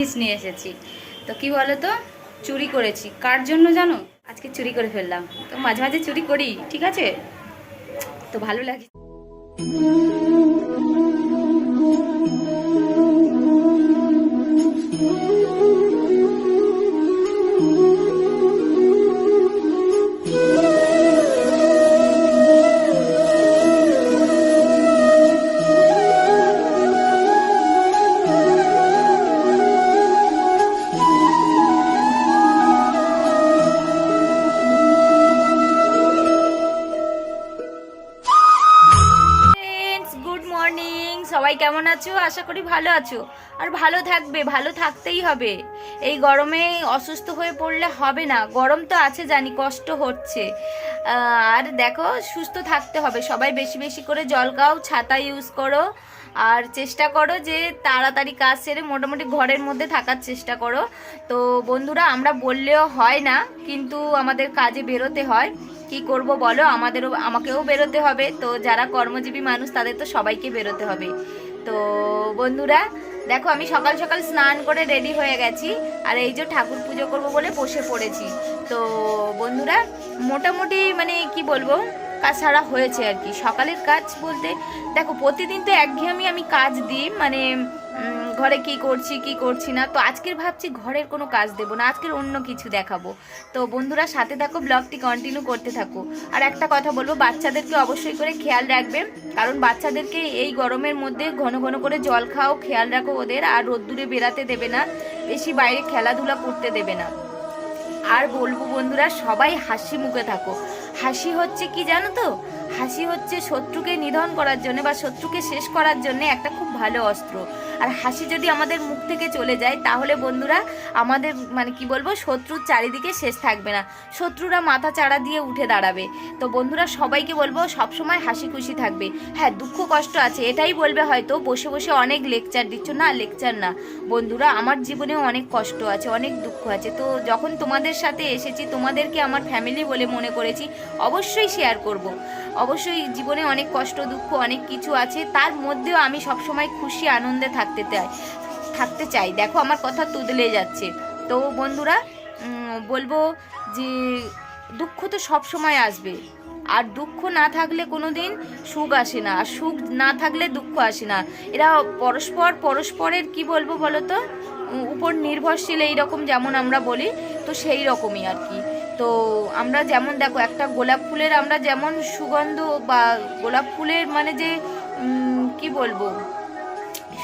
জিনিস নিয়ে এসেছি। তো কি বলো তো চুরি করেছি। কার জন্য জানো? আজকে চুরি করে ফেললাম। তো মাঝে মাঝে চুরি করি, ঠিক আছে? তো ভালো লাগে। সবাই কেমন আছো? আশা করি ভালো আছো। আর ভালো থাকবে, ভালো থাকতেই হবে। এই গরমে অসুস্থ হয়ে পড়লে হবে না। গরম তো আছে জানি, কষ্ট হচ্ছে। আর দেখো, সুস্থ থাকতে হবে। সবাই বেশি বেশি করে জল খাও, ছাতা ইউজ করো। আর চেষ্টা করো যে তাড়াতাড়ি কাজ সেরে মোটামুটি ঘরের মধ্যে থাকার চেষ্টা করো। তো বন্ধুরা, আমরা বললেও হয় না, কিন্তু আমাদের কাজে বেরোতে হয়। কি করব বলো? আমাদেরও, আমাকেও বেরোতে হবে। তো যারা কর্মজীবী মানুষ, তাদের তো সবাইকে বেরোতে হবে। তো বন্ধুরা, দেখো আমি সকাল সকাল স্নান করে রেডি হয়ে গেছি। আর এই যে ঠাকুর পুজো করব বলে বসে পড়েছি। তো বন্ধুরা, মোটামুটি মানে কি বলব? কাজ সারা হয়েছে আর কি। সকালের কাজ বলতে, দেখো, প্রতিদিন তো একঘেয়েমি আমি কাজ দিই মানে ঘরে কি করছি কি করছি না, তো আজকের ভাবছি ঘরের কোনো কাজ দেবো না, আজকের অন্য কিছু দেখাবো। তো বন্ধুরা, সাথে থাকো, ব্লগটি কন্টিনিউ করতে থাকো। আর একটা কথা বলব, বাচ্চাদেরকে অবশ্যই করে খেয়াল রাখবে, কারণ বাচ্চাদেরকে এই গরমের মধ্যে ঘন ঘন করে জল খাও, খেয়াল রাখো ওদের, আর রোদ্দুরে বেরাতে দেবে না, বেশি বাইরে খেলাধুলা করতে দেবে না। আর বলব বন্ধুরা, সবাই হাসি মুখে থাকো। হাসি হচ্ছে কি জানো তো? হাসি হচ্ছে শত্রুকে নিধন করার জন্য বা শত্রুকে শেষ করার জন্য একটা খুব ভালো অস্ত্র। আর হাসি যদি আমাদের মুখ থেকে চলে যায়, তাহলে বন্ধুরা আমাদের মানে কি বলব, শত্রুর চারিদিকে শেষ থাকবে না। শত্রুরা মাথা চাড়া দিয়ে উঠে দাঁড়াবে। তো বন্ধুরা সবাইকে বলব, সবসময় হাসি খুশি থাকবে। হ্যাঁ দুঃখ কষ্ট আছে, এটাই বলবে হয়তো, বসে বসে অনেক লেকচার দিচ্ছ না, লেকচার না। বন্ধুরা, আমার জীবনেও অনেক কষ্ট আছে, অনেক দুঃখ আছে। তো যখন তোমাদের সাথে এসেছি, তোমাদেরকে আমার ফ্যামিলি বলে মনে করেছি, অবশ্যই শেয়ার করব। অবশ্যই জীবনে অনেক কষ্ট, দুঃখ, অনেক কিছু আছে। তার মধ্যেও আমি সবসময় খুশি, আনন্দে থাকতে চাই থাকতে চাই। দেখো, আমার কথা তুদলে যাচ্ছে। তো বন্ধুরা বলব যে দুঃখ তো সব সময় আসবে। আর দুঃখ না থাকলে কোনো দিন সুখ আসে না। আর সুখ না থাকলে দুঃখ আসে না। এরা পরস্পর, পরস্পরের কি বলব বলো তো উপর নির্ভরশীল এইরকম যেমন আমরা বলি, তো সেই রকমই আর কি। তো আমরা যেমন দেখো, একটা গোলাপ ফুলের আমরা যেমন সুগন্ধ বা গোলাপ ফুলের মানে যে কি বলব,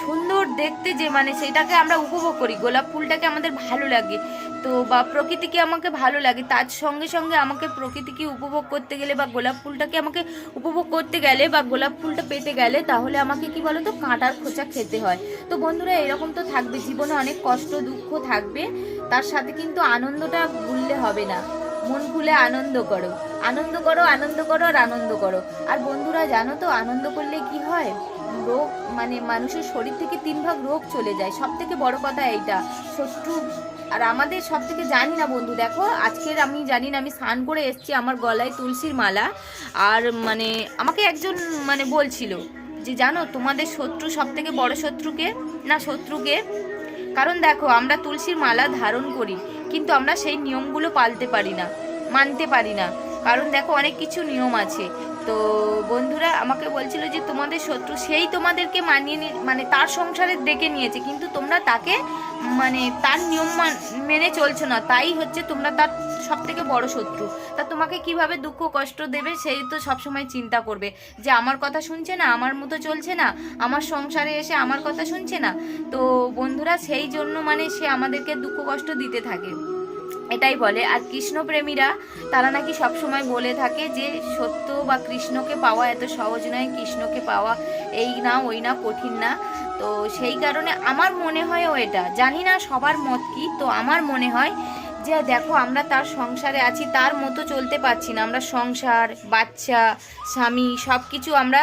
সুন্দর দেখতে যে মানে সেটাকে আমরা উপভোগ করি। গোলাপ ফুলটাকে আমাদের ভালো লাগে। তো বা প্রকৃতিকে আমাকে ভালো লাগে। তার সঙ্গে সঙ্গে আমাকে প্রকৃতিকে উপভোগ করতে গেলে বা গোলাপ ফুলটাকে আমাকে উপভোগ করতে গেলে বা গোলাপ ফুলটা পেতে গেলে তাহলে আমাকে কি বলো তো কাঁটার খোঁচা খেতে হয়। তো বন্ধুরা, এরকম তো থাকবে। জীবনে অনেক কষ্ট, দুঃখ থাকবে। তার সাথে কিন্তু আনন্দটা ভুললে হবে না। মন খুলে আনন্দ করো। আনন্দ করো আনন্দ করো আর আনন্দ করো। আর বন্ধুরা, জানো তো, আনন্দ করলে কি হয়? রোগ মানে মানুষের শরীর থেকে তিন ভাগ রোগ চলে যায়। সব থেকে বড় কথা এইটা। শত্রু আর আমাদের সব থেকে জানি না বন্ধু, দেখো, আজকের আমি জানি না, আমি স্নান করে এসেছি, আমার গলায় তুলসীর মালা। আর মানে আমাকে একজন মানে বলছিল যে, জানো, তোমাদের শত্রু সব থেকে বড় শত্রুকে? না, শত্রুকে? কারণ দেখো, আমরা তুলসীর মালা ধারণ করি। কিন্তু আমরা সেই নিয়মগুলো পালতে পারি না, মানতে পারি না। কারণ দেখো অনেক কিছু নিয়ম আছে। তো বন্ধুরা আমাকে বলছিল যে তোমাদের শত্রু সেই তোমাদেরকে মানিয়ে মানে তার সংসারে ডেকে নিয়েছে, কিন্তু তোমরা তাকে মানে তার নিয়ম মেনে চলছো না। তাই হচ্ছে তোমরা তার সব থেকে বড় শত্রু। তা তোমাকে কীভাবে দুঃখ কষ্ট দেবে সেই তো সবসময় চিন্তা করবে। যে আমার কথা শুনছে না, আমার মতো চলছে না, আমার সংসারে এসে আমার কথা শুনছে না। তো বন্ধুরা, সেই জন্য মানে সে আমাদেরকে দুঃখ কষ্ট দিতে থাকে। এটাই বলে। আর কৃষ্ণপ্রেমীরা, তারা নাকি সবসময় বলে থাকে যে, সত্য বা কৃষ্ণকে পাওয়া এত সহজ নয়, কৃষ্ণকে পাওয়া এই না, ওই না, কঠিন না। তো সেই কারণে আমার মনে হয় ও এটা। জানি না সবার মত কি, তো আমার মনে হয় যে দেখো, আমরা তার সংসারে আছি, তার মতো চলতে পারছি না। আমরা সংসার, বাচ্চা, স্বামী সব কিছু আমরা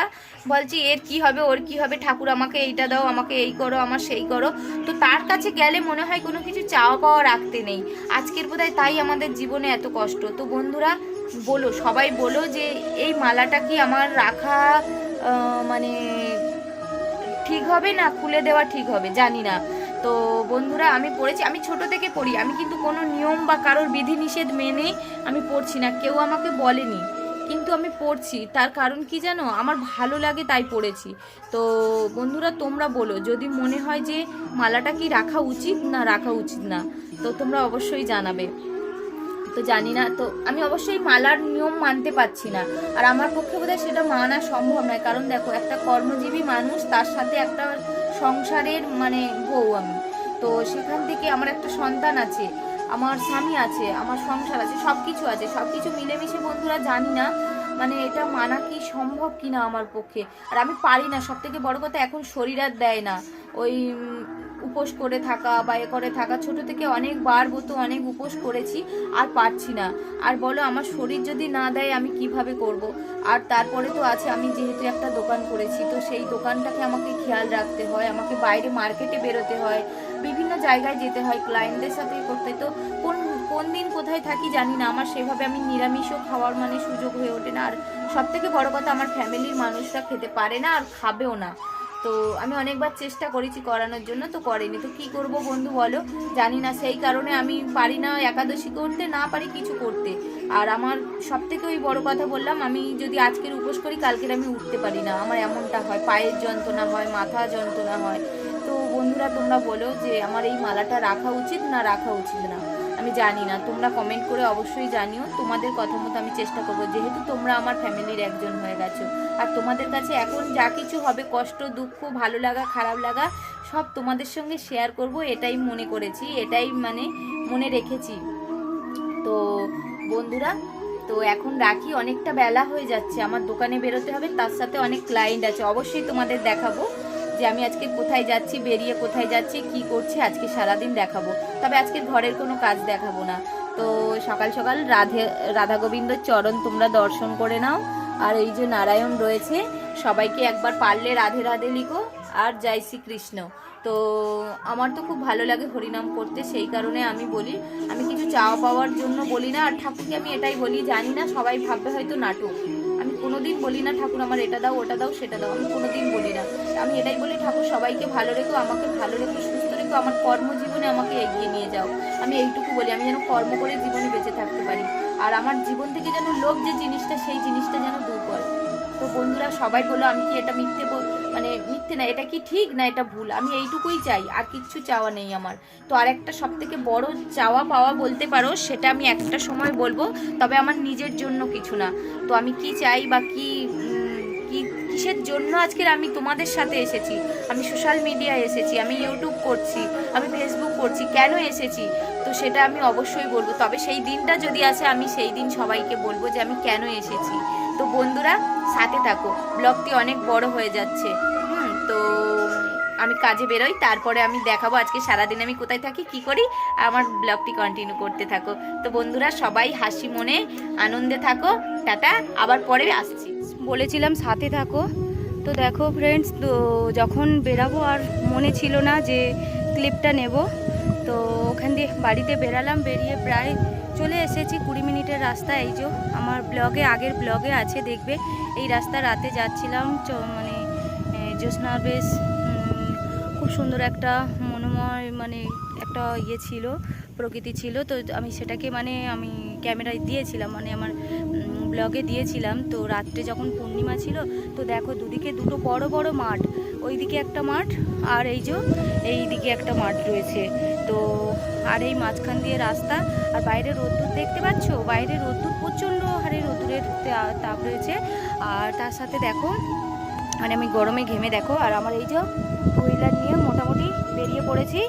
বলছি, এর কি হবে, ওর কি হবে? ঠাকুর, আমাকে এইটা দাও, আমাকে এই করো, আমার সেই করো। তো তার কাছে গেলে মনে হয় কোনো কিছু চাওয়া পাওয়া রাখতে নেই। আজকের বোধহয় তাই আমাদের জীবনে এত কষ্ট। তো বন্ধুরা, বলো, সবাই বলো যে এই মালাটা কি আমার রাখা মানে ঠিক হবে না, খুলে দেওয়া ঠিক হবে? জানি না। তো বন্ধুরা, আমি পড়েছি, আমি ছোট থেকে পড়ি, আমি কিন্তু কোনো নিয়ম বা কারোর বিধিনিষেধ মেনে আমি পড়ছি না, কেউ আমাকে বলেনি, কিন্তু আমি পড়ছি, তার কারণ কি জানো? আমার ভালো লাগে তাই পড়েছি। তো বন্ধুরা, তোমরা বলো, যদি মনে হয় যে মালাটা কি রাখা উচিত না রাখা উচিত না, তো তোমরা অবশ্যই জানাবে। তো জানি না, তো আমি অবশ্যই মালার নিয়ম মানতে পারছি না, আর আমার পক্ষে বোধহয় সেটা মানা সম্ভব নয়, কারণ দেখো, একটা কর্মজীবী মানুষ, তার সাথে একটা সংসারের মানে বউ আমি। তো সেখান থেকে আমার একটা সন্তান আছে, আমার স্বামী আছে, আমার সংসার আছে সব কিছু আছে সব কিছু মিলেমিশে বন্ধুরা জানি না মানে এটা মানা কি সম্ভব কি না আমার পক্ষে। আর আমি পারি না সব থেকে বড় কথা এখন শরীর আর দেয় না। ওই উপোস করে থাকা বা এ করে থাকা, ছোট থেকে অনেকবার বলতো, অনেক উপোস করেছি, আর পারছি না। আর বলো, আমার শরীর যদি না দেয়, আমি কীভাবে করব? আর তারপরে তো আছে, আমি যেহেতু একটা দোকান করেছি, তো সেই দোকানটাকে আমাকে খেয়াল রাখতে হয়, আমাকে বাইরে মার্কেটে বেরোতে হয়, বিভিন্ন জায়গায় যেতে হয় ক্লায়েন্টদের সাথে করতে তো কোন কোন দিন কোথায় থাকি জানি না, আমার সেভাবে আমি নিরামিষও খাওয়ার মানে সুযোগ হয়ে ওঠে না। আর সব থেকে বড় কথা, আমার ফ্যামিলির মানুষরা খেতে পারে না আর খাবেও না। তো আমি অনেকবার চেষ্টা করেছি করানোর জন্য, তো করেনি। তো কি করব বন্ধু বলো? জানি না, সেই কারণে আমি পারি না একাদশী করতে, না পারি কিছু করতে। আর আমার সব থেকে ওই বড় কথা বললাম, আমি যদি আজকের উপোস করি, কালকের আমি উঠতে পারি না। আমার এমনটা হয়, পায়ের যন্ত্রণা হয়, মাথা যন্ত্রণা হয়। তো বন্ধুরা, তোমরা বলো যে আমার এই মালাটা রাখা উচিত না রাখা উচিত না? আমি জানি না। তোমরা কমেন্ট করে অবশ্যই জানিও। তোমাদের কথা মতো আমি চেষ্টা করব। যেহেতু তোমরা আমার ফ্যামিলির একজন হয়ে গেছো। আর তোমাদের কাছে এখন যা কিছু হবে, কষ্ট, দুঃখ, ভালো লাগা, খারাপ লাগা, সব তোমাদের সঙ্গে শেয়ার করব। এটাই মনে করেছি, এটাই মানে মনে রেখেছি। তো বন্ধুরা, তো এখন রাখি। অনেকটা বেলা হয়ে যাচ্ছে। আমার দোকানে বেরোতে হবে, তার সাথে অনেক ক্লায়েন্ট আছে। অবশ্যই তোমাদের দেখাবো। যে আমি আজকে কোথায় যাচ্ছি, বেরিয়ে কোথায় যাচ্ছি, কি করছি, আজকে সারাদিন দেখাবো। তবে আজকে ঘরের কোনো কাজ দেখাবো না। তো সকাল সকাল রাধে, রাধা গোবিন্দর চরণ তোমরা দর্শন করে নাও। আর এই যে নারায়ণ রয়েছে, সবাইকে একবার পারলে রাধে রাধে লিখো। আর জয় শ্রীকৃষ্ণ। তো আমার তো খুব ভালো লাগে হরিনাম করতে, সেই কারণে আমি বলি, আমি কিছু চাওয়া পাওয়ার জন্য বলি না। আর ঠাকুরকে আমি এটাই বলি, জানি না সবাই ভাববে হয়তো নাটক। আমি কোনোদিন বলি না, ঠাকুর, আমার এটা দাও, ওটা দাও, সেটা দাও। আমি কোনোদিন বলি না। আমি এটাই বলি, ঠাকুর, সবাইকে ভালো রেখো, আমাকে ভালো রেখো, সুস্থ রেখো, আমার কর্মজীবনে আমাকে এগিয়ে নিয়ে যাও। আমি এইটুকু বলি, আমি যেন কর্ম করে জীবনে বেঁচে থাকতে পারি। আর আমার জীবন থেকে যেন লোভ যে জিনিসটা, সেই জিনিসটা যেন দূর করে। তো বন্ধুরা, সবাই বলো, আমি কি এটা মিথ্যে বল- মানে মিথ্যে না, এটা কি ঠিক না এটা ভুল? আমি এইটুকুই চাই, আর কিচ্ছু চাওয়া নেই আমার। তো আর একটা সব থেকে বড় চাওয়া পাওয়া বলতে পারো, সেটা আমি একটা সময় বলব, তবে আমার নিজের জন্য কিছু না। তো আমি কি চাই বা কি, কিসের জন্য আজকের আমি তোমাদের সাথে এসেছি? আমি সোশ্যাল মিডিয়ায় এসেছি, আমি ইউটিউব করছি, আমি ফেসবুক করছি, কেন এসেছি? সেটা আমি অবশ্যই বলব। তবে সেই দিনটা যদি আসে আমি সেই দিন সবাইকে বলব যে আমি কেন এসেছি। তো বন্ধুরা, সাথে থাকো। ব্লগটি অনেক বড় হয়ে যাচ্ছে। হুম, তো আমি কাজে বেরোই, তারপরে আমি দেখাবো আজকে সারাদিন আমি কোথায় থাকি, কি করি আমার ব্লগটি কন্টিনিউ করতে থাকো। তো বন্ধুরা, সবাই হাসি মনে, আনন্দে থাকো। টাটা, আবার পরে আসছি। বলেছিলাম সাথে থাকো। তো দেখো ফ্রেন্ডস তো যখন বেরাবো আর মনে ছিল না যে ক্লিপটা নেব দিয়ে বাড়িতে বেরালাম বেরিয়ে প্রায় চলে এসেছি কুড়ি মিনিটের রাস্তা। এই যে আমার ব্লগে আগের ব্লগে আছে দেখবে। এই রাস্তা রাতে যাচ্ছিলাম মানে এ, জ্যোৎস্নার বেশ খুব সুন্দর একটা মনোময় মানে একটা ইয়ে ছিল প্রকৃতি ছিল। তো আমি সেটাকে মানে আমি ক্যামেরায় দিয়েছিলাম মানে আমার ব্লগে দিয়েছিলাম। তো রাত্রে যখন পূর্ণিমা ছিল তো দেখো দুদিকে দুটো বড় বড় মাঠ। ওইদিকে একটা মাঠ আর এই যে এই দিকে একটা মাঠ রয়েছে। তো আর এই মাঝখান দিয়ে রাস্তা আর বাইরে রোদ্দুর দেখতে পাচ্ছ? বাইরে রোদ্দুর প্রচণ্ড হারে রোদ্দুরের তাপ রয়েছে। আর তার সাথে দেখো মানে আমি গরমে ঘেমে দেখো, আর আমার এই যে হুইলার নিয়ে মোটামুটি বেরিয়ে পড়েছি।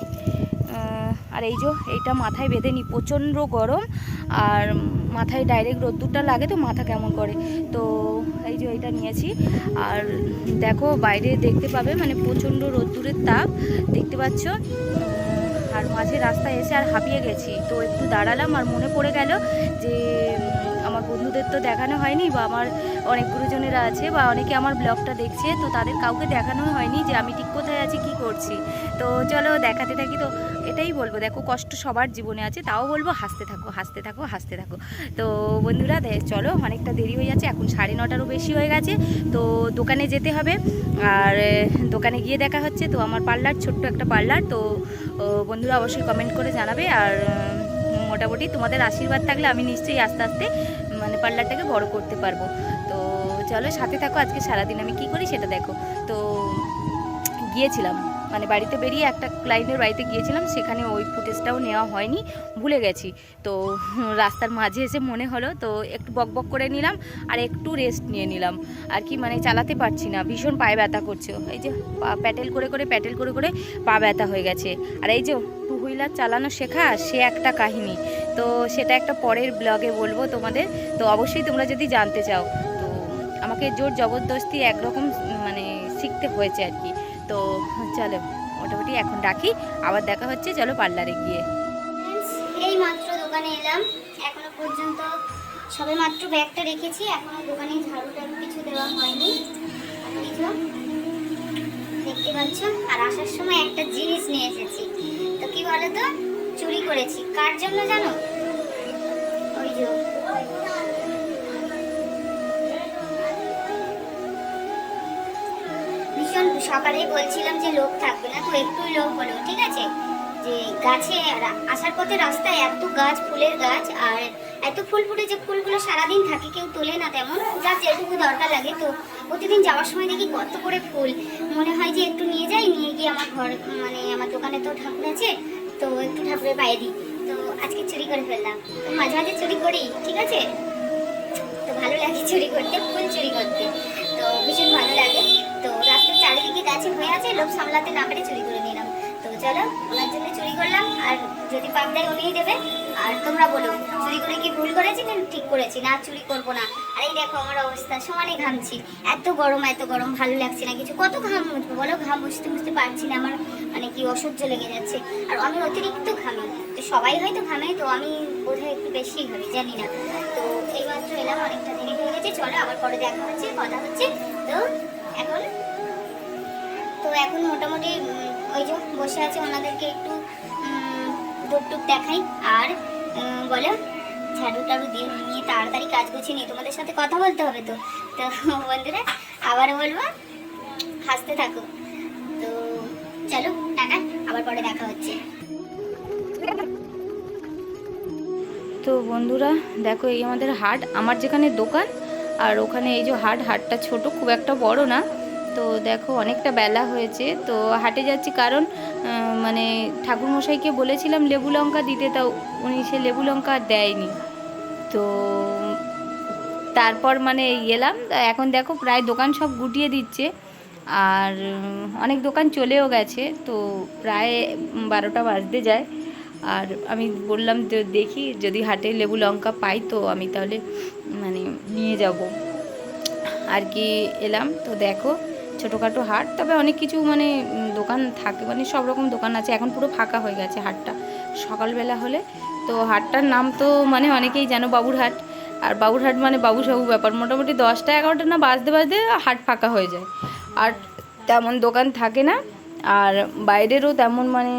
আর এই যে এইটা মাথায় বেঁধে নি, প্রচণ্ড গরম। আর মাথায় ডাইরেক্ট রোদ্দুরটা লাগে তো, মাথা কেমন করে? তো এই যে এইটা নিয়েছি। আর দেখো, বাইরে দেখতে পাবে মানে প্রচণ্ড রোদ্দুরের তাপ। দেখতে পাচ্ছ? আর মাঝে রাস্তায় এসে আর হাঁপিয়ে গেছি। তো একটু দাঁড়ালাম আর মনে পড়ে গেল যে আমার বন্ধুদের তো দেখানো হয়নি বা আমার অনেক গুরুজনেরা আছে বা অনেকে আমার ব্লগটা দেখছে, তো তাদের কাউকে দেখানো হয়নি যে আমি ঠিক কোথায় আছি, কি করছি। তো চলো দেখাতে থাকি। তো এটাই বলব, দেখো কষ্ট সবার জীবনে আছে, তাও বলব হাসতে থাকো হাসতে থাকো হাসতে থাকো। তো বন্ধুরা চলো অনেকটা দেরি হয়ে যাচ্ছে, এখন সাড়ে নটারও বেশি হয়ে গেছে। তো দোকানে যেতে হবে। আর দোকানে গিয়ে দেখা হচ্ছে। তো আমার পার্লার, ছোট্ট একটা পার্লার। তো বন্ধুরা অবশ্যই কমেন্ট করে জানাবে আর মোটামুটি তোমাদের আশীর্বাদ থাকলে আমি নিশ্চয়ই আস্তে আস্তে মানে পার্লারটাকে বড় করতে পারব। তো চলো সাথে থাকো, আজকে সারাদিন আমি কি করি সেটা দেখো। তো গিয়েছিলাম। মানে বাড়িতে বেরিয়ে একটা ক্লায়েন্টের বাড়িতে গিয়েছিলাম, সেখানে ওই ফুটেজটাও নেওয়া হয়নি, ভুলে গেছি। তো রাস্তার মাঝে এসে মনে হলো, তো একটু বক বক করে নিলাম, আর একটু রেস্ট নিয়ে নিলাম। আর কি মানে চালাতে পারছি না, ভীষণ পায়ে ব্যথা করছে। এই যে প্যাটেল করে করে প্যাটেল করে করে পা ব্যথা হয়ে গেছে। আর এই যে টু হুইলার চালানো শেখা, সে একটা কাহিনী। তো সেটা একটা পরের ব্লগে বলব তোমাদের। তো অবশ্যই তোমরা যদি জানতে চাও, তো আমাকে জোর জবরদস্তি একরকম মানে শিখতে হয়েছে আর কি। তো চলো, মোটামুটি এখন রাখি। আবার দেখা হচ্ছে, চলো পার্লারে গিয়ে। এই মাত্র দোকানে এলাম। এখনও পর্যন্ত সবে মাত্র ব্যাগটা রেখেছি। এখনও দোকানে ঝাড়ু টাড়ু কিছু দেওয়া হয়নি। এই দেখতে পাচ্ছ? আর আসার সময় একটা জিনিস নিয়ে এসেছি। তো কি বলো তো চুরি করেছি। কার জন্য জানো? সকালেই বলছিলাম যে লোক থাকবে না, তো একটুই লোক হলো, ঠিক আছে? যে গাছে আসার পথে রাস্তায় এত গাছ, ফুলের গাছ, আর এত ফুল ফুটে যে ফুলগুলো সারাদিন থাকে, কেউ তোলে না তেমন, যার যেটুকু দরকার লাগে, তো প্রতিদিন যাওয়ার সময় দেখি কত করে ফুল। মনে হয় যে একটু নিয়ে যাই, নিয়ে গিয়ে আমার ঘর মানে আমার দোকানে তো ঠাকুর আছে, তো একটু ঠাকুরের পায়ে দিই। তো আজকে চুরি করে ফেললাম। তো মাঝে মাঝে চুরি করি, ঠিক আছে? তো ভালো লাগে চুরি করতে, ফুল চুরি করতে। তো ভীষণ ভালো লাগে। তো গাছে হয়ে আছে লোক সামলাতে না পেরে চুরি করে নিলাম। তো চলো, ওনার জন্য চুরি করলাম, আর যদি পাপ দেয় উনিই দেবে। আর তোমরা বলো, চুরি করে কি ভুল করেছি না ঠিক করেছি? না, চুরি করব না। আর এই দেখো আমার অবস্থা, সমানে ঘামছি। এত গরম এত গরম, ভালো লাগছে না কিছু। কত ঘাম মুছবো বলো? ঘাম মুছতে মুছতে পারছি না আমার মানে কি অসহ্য লেগে যাচ্ছে। আর আমি অতিরিক্ত ঘামি। তো সবাই হয়তো ঘামে, তো আমি বোধহয় একটু বেশি ঘামি, জানি না। তো এইমাত্র এলাম, অনেকটা দেরি হয়ে গেছে। চলো, আবার পরে দেখা হচ্ছে, কথা হচ্ছে। তো এখন এখন মোটামুটি ওই যে বসে আছে, ওনাদেরকে একটু টুক দেখাই। আর বলো, ঝাড়ু টাড়ু দিয়ে নিয়ে তাড়াতাড়ি কাজ গুছিয়ে নিয়ে তোমাদের সাথে কথা বলতে হবে তো। তো বন্ধুরা আবার বলব, হাসতে থাকো। তো চলো, টাটা, আবার পরে দেখা হচ্ছে। তো বন্ধুরা, দেখো এই আমাদের হাট, আমার যেখানে দোকান, আর ওখানে এই যে হাট, হাটটা ছোট, খুব একটা বড় না। তো দেখো অনেকটা বেলা হয়েছে। তো হাটে যাচ্ছি কারণ মানে ঠাকুরমশাইকে বলেছিলাম লেবু লঙ্কা দিতে তাও উনি সে লেবু লঙ্কা দেয়নি। তো তারপর মানে এলাম এখন দেখো প্রায় দোকান সব গুটিয়ে দিচ্ছে। আর অনেক দোকান চলেও গেছে, তো প্রায় বারোটা বাজতে যায়। আর আমি বললাম যে দেখি যদি হাটে লেবু লঙ্কা পাই তো আমি তাহলে মানে নিয়ে যাব। আর কি এলাম, তো দেখো ছোটোখাটো হাট, তবে অনেক কিছু মানে দোকান থাকে মানে সব রকম দোকান আছে, এখন পুরো ফাঁকা হয়ে গেছে হাটটা। সকালবেলা হলে, তো হাটটার নাম তো মানে অনেকেই জানো বাবুর হাট, আর বাবুর হাট মানে বাবু সাবু ব্যাপার। মোটামুটি দশটা এগারোটা না বাজতে বাজতে হাট ফাঁকা হয়ে যায়। আর তেমন দোকান থাকে না, আর বাইরেরও তেমন মানে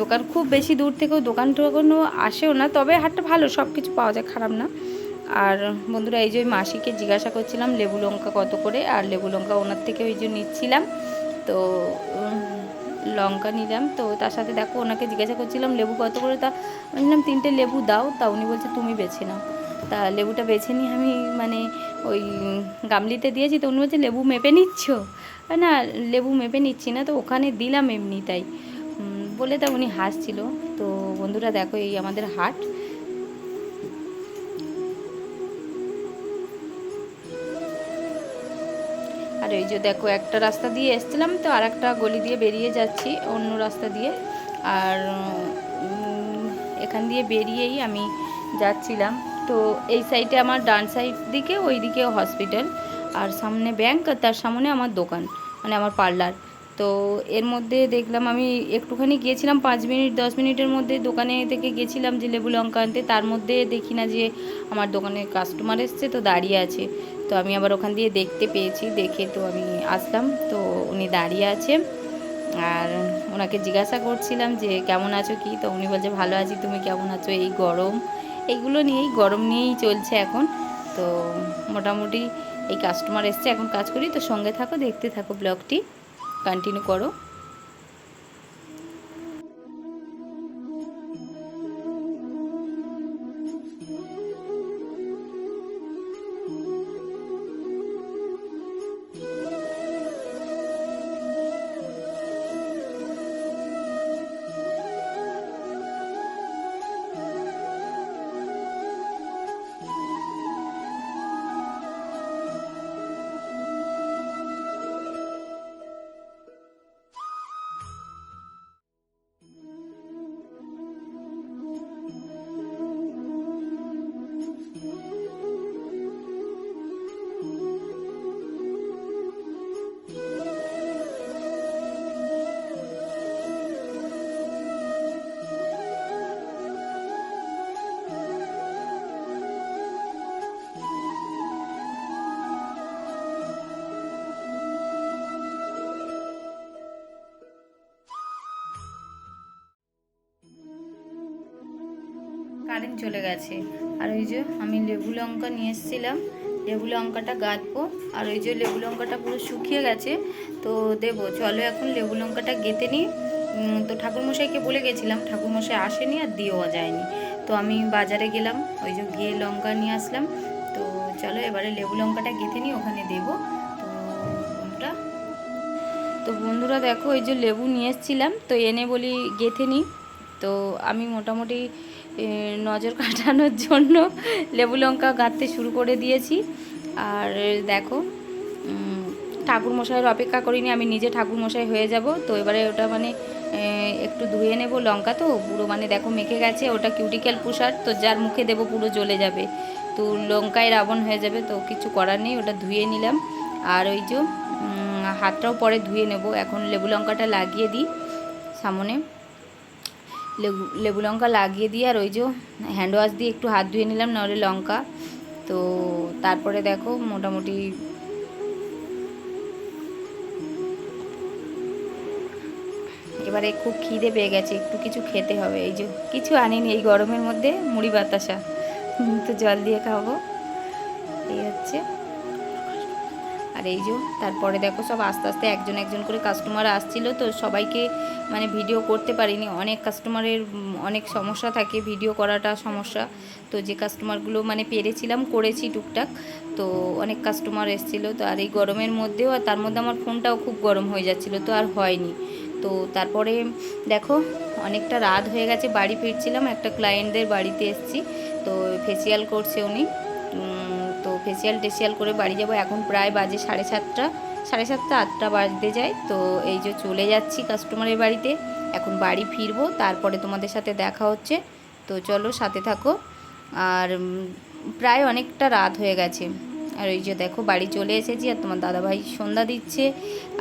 দোকান খুব বেশি দূর থেকেও দোকান টোকানও আসেও না, তবে হাটটা ভালো সব কিছু পাওয়া যায়, খারাপ না। আর বন্ধুরা এই যে মাসিকে জিজ্ঞাসা করছিলাম লেবু লঙ্কা কত করে, আর লেবু লঙ্কা ওনার থেকে ওই যে নিচ্ছিলাম। তো লঙ্কা নিলাম। তো তার সাথে দেখো ওনাকে জিজ্ঞাসা করছিলাম, লেবু কত করে? তা বললাম, তিনটে লেবু দাও। তা উনি বলছে, তুমি বেছে নাও। তা লেবুটা বেছে নিয়ে আমি মানে ওই গামলিতে দিয়েছি। তো উনি বলছে, লেবু মেপে নিচ্ছ? না, লেবু মেপে নিচ্ছি না। তো ওখানে দিলাম এমনি তাই বলে তা উনি হাসছিল। তো বন্ধুরা দেখো এই আমাদের হাট। আর এই যে দেখো, একটা রাস্তা দিয়ে এসছিলাম তো আর একটা গলি দিয়ে বেরিয়ে যাচ্ছি, অন্য রাস্তা দিয়ে। আর এখান দিয়ে বেরিয়েই আমি যাচ্ছিলাম। তো এই সাইডে আমার ডান সাইড দিকে, ওই দিকে হসপিটাল, আর সামনে ব্যাংক, আর তার সামনে আমার দোকান মানে আমার পার্লার। তো এর মধ্যে দেখলাম আমি একটুখানি গিয়েছিলাম, পাঁচ মিনিট, দশ মিনিটের মধ্যে দোকানে থেকে গেছিলাম যে লেবু লঙ্কা আনতে। তার মধ্যে দেখি না যে আমার দোকানে কাস্টমার এসছে, তো দাঁড়িয়ে আছে। তো আমি আবার ওখান দিয়ে দেখতে পেয়েছি, দেখে তো আমি আসলাম। তো উনি দাঁড়িয়ে আছে। আর ওনাকে জিজ্ঞাসা করছিলাম যে, কেমন আছো কি? তো উনি বলছে, ভালো আছি, তুমি কেমন আছো? এই গরম, এইগুলো নিয়েই, গরম নিয়েই চলছে এখন। তো মোটামুটি এই কাস্টমার এসছে, এখন কাজ করি। তো সঙ্গে থাকো, দেখতে থাকো ব্লগটি। কন্টিনিউ করো। চলে গেছে। আর ওই যে আমি লেবু লঙ্কা নিয়ে এসেছিলাম। লেবু লঙ্কাটা গাঁথবো। আর ওই যে লেবু লঙ্কাটা পুরো শুকিয়ে গেছে, তো দেবো। চলো এখন লেবু লঙ্কাটা গেঁথে নিই। তো ঠাকুরমশাইকে বলে গেছিলাম, ঠাকুরমশাই আসেনি আর দিয়েও যায়নি। তো আমি বাজারে গেলাম, ওই যে গিয়ে লঙ্কা নিয়ে আসলাম। তো চলো এবারে লেবু লঙ্কাটা গেঁথে নিই, ওখানে দেবো। তো বন্ধুরা তো বন্ধুরা দেখো, ওই যে লেবু নিয়ে এসেছিলাম, তো এনে বলি গেঁথে নিই। তো আমি মোটামুটি নজর কাটানোর জন্য লেবু লঙ্কা গাঁথতে শুরু করে দিয়েছি। আর দেখো ঠাকুর মশাইয়ের অপেক্ষা করিনি, আমি নিজে ঠাকুরমশাই হয়ে যাব। তো এবারে ওটা মানে একটু ধুয়ে নেব লঙ্কা তো, পুরো মানে দেখো মেখে গেছে, ওটা কিউটিক্যাল পুষার, তো যার মুখে দেবো পুরো জ্বলে যাবে। তো লঙ্কায় রাবণ হয়ে যাবে, তো কিছু করার নেই, ওটা ধুয়ে নিলাম। আর ওই যে হাতটাও পরে ধুয়ে নেব, এখন লেবু লঙ্কাটা লাগিয়ে দিই সামনে। লেবু লঙ্কা লাগিয়ে দিয়ে আর ওই যে হ্যান্ড ওয়াশ দিয়ে একটু হাত ধুয়ে নিলাম, নাহলে লঙ্কা। তো তারপরে দেখো মোটামুটি এবারে খুব খিদে পেয়ে গেছে, একটু কিছু খেতে হবে। এই যে কিছু আনিনি এই গরমের মধ্যে, মুড়ি বাতাসা। তো জল দিয়ে খাব। এই হচ্ছে। আর এই যে, তারপরে দেখো সব আস্তে আস্তে একজন একজন করে কাস্টমার আসছিল, তো সবাইকে মানে ভিডিও করতে পারিনি। অনেক কাস্টমারের অনেক সমস্যা থাকে ভিডিও করাটা সমস্যা। তো যে কাস্টমারগুলো মানে পেরেছিলাম, করেছি টুকটাক। তো অনেক কাস্টমার এসেছিল, তো আর এই গরমের মধ্যেও, আর তার মধ্যে আমার ফোনটাও খুব গরম হয়ে যাচ্ছিল, তো আর হয়নি। তো তারপরে দেখো, অনেকটা রাত হয়ে গেছে, বাড়ি ফিরছিলাম, একটা ক্লায়েন্টদের বাড়িতে এসেছি, তো ফেসিয়াল করছে উনি। ফেসিয়াল টেসিয়াল করে বাড়ি যাব। এখন প্রায় বাজে সাড়ে সাতটা সাড়ে সাতটা, আটটা বাজতে যায়। তো এই যে চলে যাচ্ছি কাস্টমারের বাড়িতে। এখন বাড়ি ফিরবো, তারপরে তোমাদের সাথে দেখা হচ্ছে। তো চলো সাথে থাকো। আর প্রায় অনেকটা রাত হয়ে গেছে। আর এই যে দেখো, বাড়ি চলে এসেছি আর তোমার দাদাভাই সন্ধ্যা দিচ্ছে।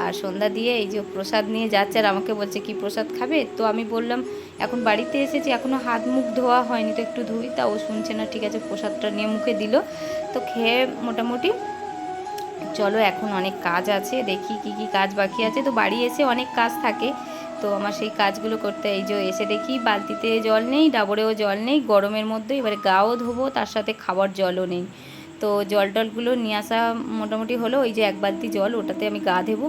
আর সন্ধ্যা দিয়ে এই যে প্রসাদ নিয়ে যাচ্ছে আর আমাকে বলছে, কি প্রসাদ খাবে? তো আমি বললাম এখন বাড়িতে এসেছি এখনও হাত মুখ ধোয়া হয়নি, তো একটু ধুই তা ও শুনছে না, ঠিক আছে, প্রসাদটা নিয়ে মুখে দিল। তো খেয়ে মোটামুটি চলো, এখন অনেক কাজ আছে, দেখি কি কি কাজ বাকি আছে। তো বাড়ি এসে অনেক কাজ থাকে, তো আমার সেই কাজগুলো করতে, এই যে এসে দেখি বালতিতে জল নেই, ডাবরেও জল নেই, গরমের মধ্যে এবারে গাও ধোবো, তার সাথে খাবার জলও নেই। তো জল টলগুলো নিয়ে আসা মোটামুটি হলো, ওই যে এক বালতি জল, ওটাতে আমি গা দেবো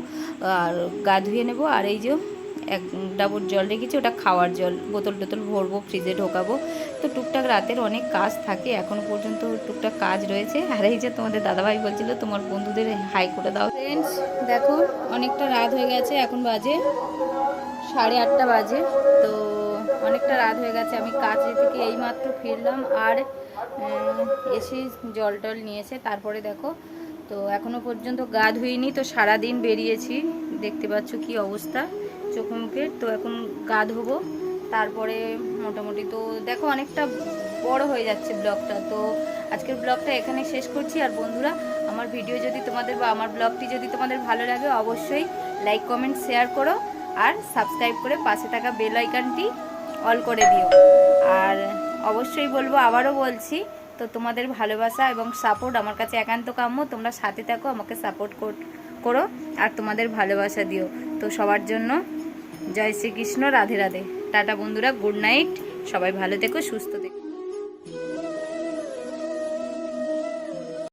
আর গা ধুয়ে নেব, আর এই যে এক ডাবর জল রেখেছি, ওটা খাওয়ার জল। বোতল টোতল ভরবো ফ্রিজে ঢোকাবো। তো টুকটাক রাতের অনেক কাজ থাকে, এখনও পর্যন্ত টুকটাক কাজ রয়েছে। আর এই যে তোমাদের দাদাভাই বলছিল, তোমার বন্ধুদের হাই করে দাও। ফ্রেন্ডস দেখো, অনেকটা রাত হয়ে গেছে, এখন বাজে সাড়ে আটটা বাজে। তো অনেকটা রাত হয়ে গেছে, আমি কাজে থেকে এইমাত্র ফিরলাম আর এসে জল টল নিয়েছে, তারপরে দেখো, তো এখনও পর্যন্ত গা ধুইনি, তো সারা দিন বেরিয়েছি। দেখতে পাচ্ছ কি অবস্থা। চোখ মুখের তো এখন গা ধোবো। তারপরে মোটামুটি তো দেখো অনেকটা বড় হয়ে যাচ্ছে ব্লগটা। তো আজকের ব্লগটা এখানে শেষ করছি। আর বন্ধুরা, আমার ভিডিও যদি তোমাদের বা আমার ব্লগটি যদি তোমাদের ভালো লাগে, অবশ্যই লাইক, কমেন্ট, শেয়ার করো। আর সাবস্ক্রাইব করে পাশে থাকা বেল আইকনটি অল করে দিও। আর অবশ্যই বলব, আবারও বলছি, তো তোমাদের ভালোবাসা এবং সাপোর্ট আমার কাছে একান্ত কাম্য। তোমরা সাথে থাকো, আমাকে সাপোর্ট করো, আর তোমাদের ভালোবাসা দিও। তো সবার জন্য জয় শ্রীকৃষ্ণ রাধে রাধে। টাটা বন্ধুরা গুড নাইট। সবাই ভালো থেকো সুস্থ থেকো।